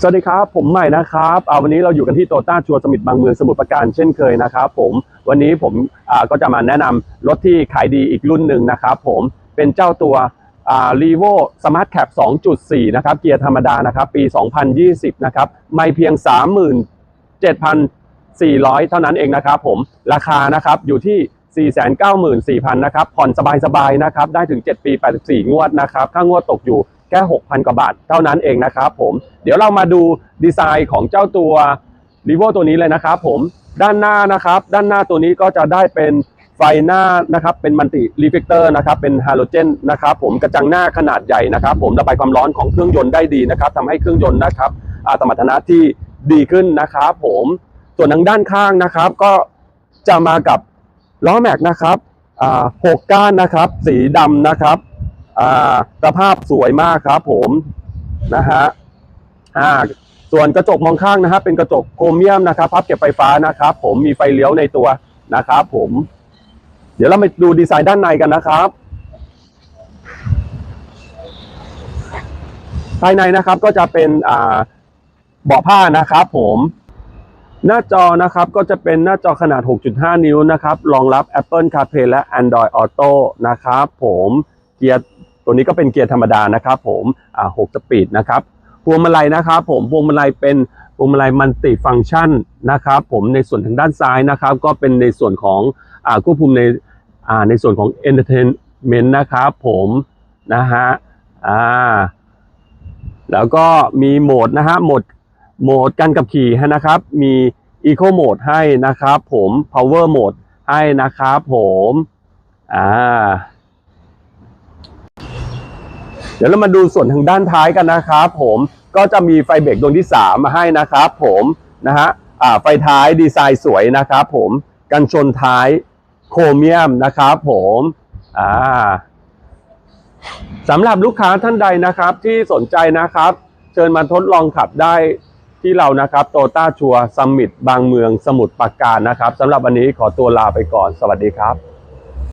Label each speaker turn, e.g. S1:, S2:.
S1: สวัสดีครับ ผมใหม่นะครับอ่าวันนี้เราอยู่กันที่โตต้าชัวร์สมิตบางเมืองสมุทรปราการเช่นเคยนะครับผมวันนี้ผมก็จะมาแนะนำรถที่ขายดีอีกรุ่นหนึ่งนะครับผมเป็นเจ้าตัวอ่า r e v o Smart Cap 2.4 นะครับ เกียร์ธรรมดานะครับ ปี 2020 นะครับ ไม่เพียง 37,400 เท่านั้นเองนะครับผมราคานะครับอยู่ที่494,000 นะครับ ผ่อนสบายๆ นะครับ ได้ถึง 7 ปี 84 งวดนะครับ ค่างวดตกอยู่แค่ 6,000 กว่าบาทเท่านั้นเองนะครับผม เดี๋ยวเรามาดูดีไซน์ของเจ้าตัว r e v o ตัวนี้เลยนะครับผมด้านหน้านะครับ ด้านหน้าตัวนี้ก็จะได้เป็นไฟหน้านะครับเป็นมัลติรีเฟกเตอร์นะครับเป็นฮาโลเจนนะครับผมกระจังหน้าขนาดใหญ่นะครับผมระบายความร้อนของเครื่องยนต์ได้ดีนะครับทำให้เครื่องยนต์นะครับสมรรถนะที่ดีขึ้นนะครับผมส่วนทางด้านข้างนะครับ ก็จะมากับล้อแม็กนะครับหกก้านนะครับ สีดำนะครับ อ่าสภาพสวยมากครับผมนะฮะอ่าส่วนกระจกมองข้างนะครับเป็นกระจกโครเมียมนะครับพับเก็บไฟฟ้านะครับ ผมมีไฟเลี้ยวในตัวนะครับผม เดี๋ยวเรามาดูดีไซน์ด้านในกันนะครับภายในนะครับก็จะเป็นอ่าเบาะผ้านะครับผมหน้าจอนะครับก็จะเป็นหน้าจอขนาด 6.5 นิ้วนะครับรองรับ Apple CarPlay และ Android Auto นะครับผมเกียร์ ตัวนี้ก็เป็นเกียร์ธรรมดานะครับผมอ่า6สปีดนะครับพวงมาลัยนะครับผมพวงมาลัยเป็นพวงมาลัยมัลติฟังชันนะครับผมในส่วนทางด้านซ้ายนะครับ ก็เป็นในส่วนของอ่าควบคุมในอ่าในส่วนของ Entertainment นะครับผมนะฮะอ่าแล้วก็มีโหมดนะฮะโหมดโหมดการขับขี่ให้นะครับ มี Eco Mode ให้นะครับผม Power Mode ให้นะครับผมอ่า เดี๋ยวเรามาดูส่วนทางด้านท้ายกันนะครับผมก็จะมีไฟเบรกดวงที่ 3 มาให้นะครับผมนะฮะไฟท้ายดีไซน์สวยนะครับผมกันชนท้ายโครเมียมนะครับผมอ่าสำหรับลูกค้าท่านใดนะครับที่สนใจนะครับ เชิญมาทดลองขับได้ที่เรานะครับโตต้าชัวซัมมิตบางเมืองสมุทรปราการนะครับสำหรับวันนี้ขอตัวลาไปก่อนสวัสดีครับ